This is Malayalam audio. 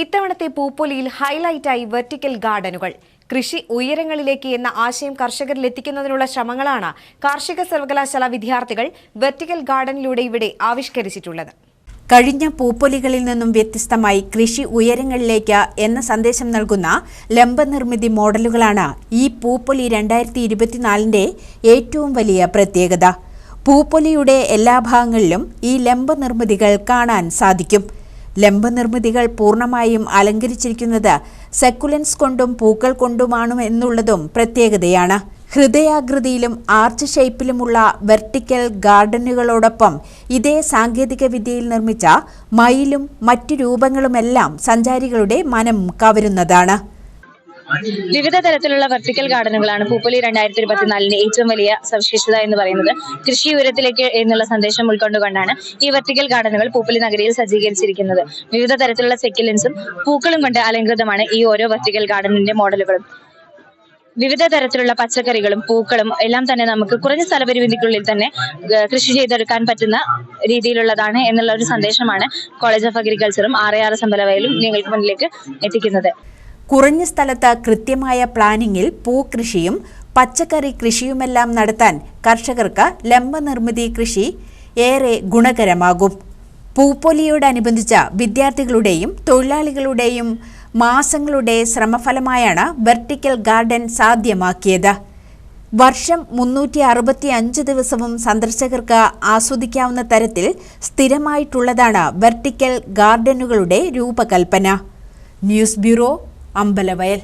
ഇത്തവണത്തെ പൂപ്പൊലിയിൽ ഹൈലൈറ്റായി വെർട്ടിക്കൽ ഗാർഡനുകൾ കൃഷി ഉയരങ്ങളിലേക്ക് എന്ന ആശയം കർഷകരിൽ എത്തിക്കുന്നതിനുള്ള ശ്രമങ്ങളാണ് കാർഷിക സർവകലാശാല വിദ്യാർത്ഥികൾ വെർട്ടിക്കൽ ഗാർഡനിലൂടെ ഇവിടെ ആവിഷ്കരിച്ചിട്ടുള്ളത്. കഴിഞ്ഞ പൂപ്പൊലികളിൽ നിന്നും വ്യത്യസ്തമായി കൃഷി ഉയരങ്ങളിലേക്ക് എന്ന സന്ദേശം നൽകുന്ന ലംബനിർമ്മിതി മോഡലുകളാണ് ഈ പൂപ്പൊലി രണ്ടായിരത്തി ഇരുപത്തിനാലിന്റെ ഏറ്റവും വലിയ പ്രത്യേകത. പൂപ്പൊലിയുടെ എല്ലാ ഭാഗങ്ങളിലും ഈ ലംബനിർമ്മിതികൾ കാണാൻ സാധിക്കും. ലംബനിർമ്മിതികൾ പൂർണമായും അലങ്കരിച്ചിരിക്കുന്നത് സെക്കുലൻസ് കൊണ്ടും പൂക്കൾ കൊണ്ടുമാണ് എന്നുള്ളതും പ്രത്യേകതയാണ്. ഹൃദയാകൃതിയിലും ആർച്ച് ഷേപ്പിലുമുള്ള വെർട്ടിക്കൽ ഗാർഡനുകളോടൊപ്പം ഇതേ സാങ്കേതിക വിദ്യയിൽ നിർമ്മിച്ച മയിലും മറ്റു രൂപങ്ങളുമെല്ലാം സഞ്ചാരികളുടെ മനം കവരുന്നതാണ്. വിവിധ തരത്തിലുള്ള വെർട്ടിക്കൽ ഗാർഡനുകളാണ് പൂപ്പൊലി രണ്ടായിരത്തി ഇരുപത്തിനാലിന്റെ ഏറ്റവും വലിയ സവിശേഷത എന്ന് പറയുന്നത്. കൃഷി ഉയരത്തിലേക്ക് എന്നുള്ള സന്ദേശം ഉൾക്കൊണ്ടുകൊണ്ടാണ് ഈ വെർട്ടിക്കൽ ഗാർഡനുകൾ പൂപ്പൊലി നഗരിയിൽ സജ്ജീകരിച്ചിരിക്കുന്നത്. വിവിധ തരത്തിലുള്ള സെക്കിലൻസും പൂക്കളും കൊണ്ട് അലങ്കൃതമാണ് ഈ ഓരോ വെർട്ടിക്കൽ ഗാർഡനിന്റെ മോഡലുകളും. വിവിധ തരത്തിലുള്ള പച്ചക്കറികളും പൂക്കളും എല്ലാം തന്നെ നമുക്ക് കുറഞ്ഞ സ്ഥലപരിമിതിക്കുള്ളിൽ തന്നെ കൃഷി ചെയ്തെടുക്കാൻ പറ്റുന്ന രീതിയിലുള്ളതാണ് എന്നുള്ള ഒരു സന്ദേശമാണ് കോളേജ് ഓഫ് അഗ്രികൾച്ചറും ആർ എസ് അമ്പലവയലും നിങ്ങൾക്ക് മുന്നിലേക്ക് എത്തിക്കുന്നത്. കുറഞ്ഞ സ്ഥലത്ത് കൃത്യമായ പ്ലാനിങ്ങിൽ പൂക്കൃഷിയും പച്ചക്കറി കൃഷിയുമെല്ലാം നടത്താൻ കർഷകർക്ക് ലംബനിർമ്മിതി കൃഷി ഏറെ ഗുണകരമാകും. പൂപ്പൊലിയോടനുബന്ധിച്ച വിദ്യാർത്ഥികളുടെയും തൊഴിലാളികളുടെയും മാസങ്ങളുടെ ശ്രമഫലമായാണ് വെർട്ടിക്കൽ ഗാർഡൻ സാധ്യമാക്കിയത്. വർഷം മുന്നൂറ്റി അറുപത്തി അഞ്ച് ദിവസവും സന്ദർശകർക്ക് ആസ്വദിക്കാവുന്ന തരത്തിൽ സ്ഥിരമായിട്ടുള്ളതാണ് വെർട്ടിക്കൽ ഗാർഡനുകളുടെ രൂപകൽപ്പന. News bureau Ambalavayal